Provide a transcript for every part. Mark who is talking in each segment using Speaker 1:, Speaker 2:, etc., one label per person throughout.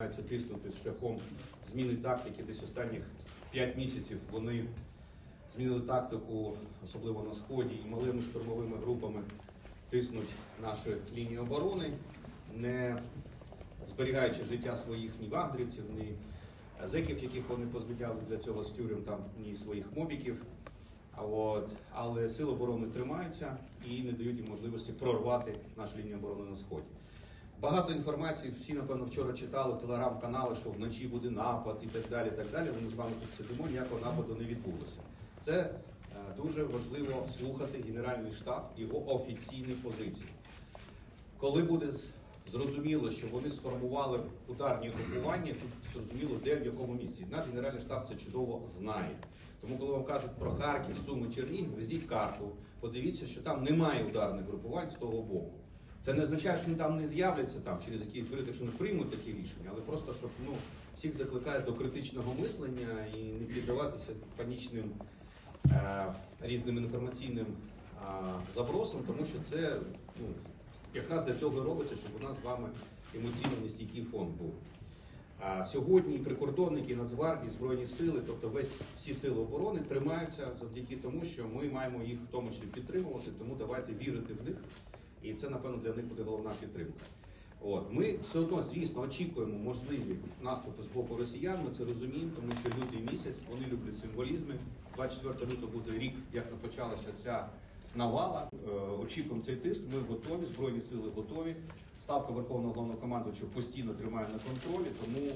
Speaker 1: намагаються тиснути шляхом зміни тактики. Десь останніх 5 місяців вони змінили тактику, особливо на сході, і малими штурмовими групами тиснуть наші лінії оборони, не зберігаючи життя своїх ні вагнерівців, ні зеків, яких вони позволяли для цього з тюрем, там ні своїх мобіків. От, але сили оборони тримаються і не дають їм можливості прорвати нашу лінію оборони на сході. Багато інформації, всі, напевно, вчора читали телеграм-канали, що вночі буде напад і так далі. так далі. Ми з вами тут сидимо, ніякого нападу не відбулося. Це е, дуже важливо слухати Генеральний штаб, його офіційні позиції. Коли буде зрозуміло, що вони сформували ударні групування, тут зрозуміло, де в якому місці. Наш Генеральний штаб це чудово знає. Тому, коли вам кажуть про Харків, Суми, Чернігів, візьміть карту, подивіться, що там немає ударних групувань з того боку. Це не означає, що вони там не з'являться там через який період, якщо не приймуть такі рішення, але просто щоб ну всіх закликає до критичного мислення і не піддаватися панічним е, різним інформаційним е, забросам, тому що це ну, якраз для цього робиться, щоб у нас з вами емоційно нестійкий фон був. А сьогодні прикордонники, Нацгвардії, Збройні сили, тобто весь всі сили оборони тримаються завдяки тому, що ми маємо їх в тому числі підтримувати, тому давайте вірити в них. Це, напевно, для них буде головна підтримка. От ми все одно, звісно, очікуємо можливі наступи з боку росіян. Ми це розуміємо, тому що лютий місяць вони люблять символізми. 24 лютого буде рік, як почалася ця навала. Е, очікуємо цей тиск. Ми готові, збройні сили готові. Ставка Верховного головнокомандуючого постійно тримає на контролі, тому е,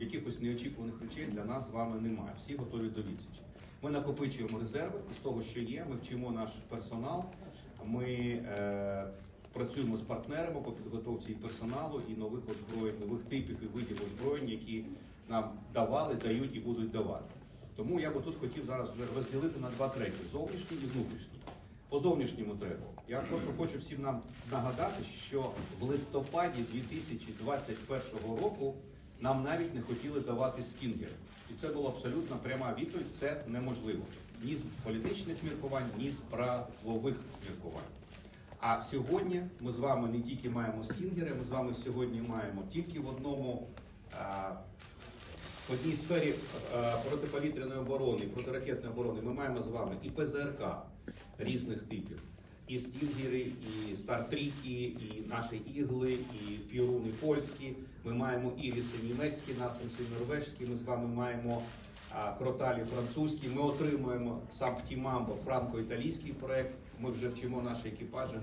Speaker 1: якихось неочікуваних речей для нас з вами немає. Всі готові до відсічі. Ми накопичуємо резерви із того, що є. Ми вчимо наш персонал. Ми е, працюємо з партнерами по підготовці і персоналу і нових озброєнь, нових типів і видів озброєнь, які нам давали, дають і будуть давати. Тому я би тут хотів зараз вже розділити на два треки: зовнішній і внутрішній. По зовнішньому треку я просто хочу всім нам нагадати, що в листопаді 2021 року нам навіть не хотіли давати стінгери. І це була абсолютно пряма відповідь. Це неможливо ні з політичних міркувань, ні з правових міркувань. А сьогодні ми з вами не тільки маємо стінгери, ми з вами сьогодні маємо тільки в одному в одній сфері протиповітряної оборони, протиракетної оборони ми маємо з вами і ПЗРК різних типів, і стінгери, і стартріки, і наші ігли, і піруни польські. Ми маємо іріси німецькі, насенси норвежські. Ми з вами маємо кроталі французькі. Ми отримуємо сам Тімамбо франко-італійський проект. Ми вже вчимо наші екіпажі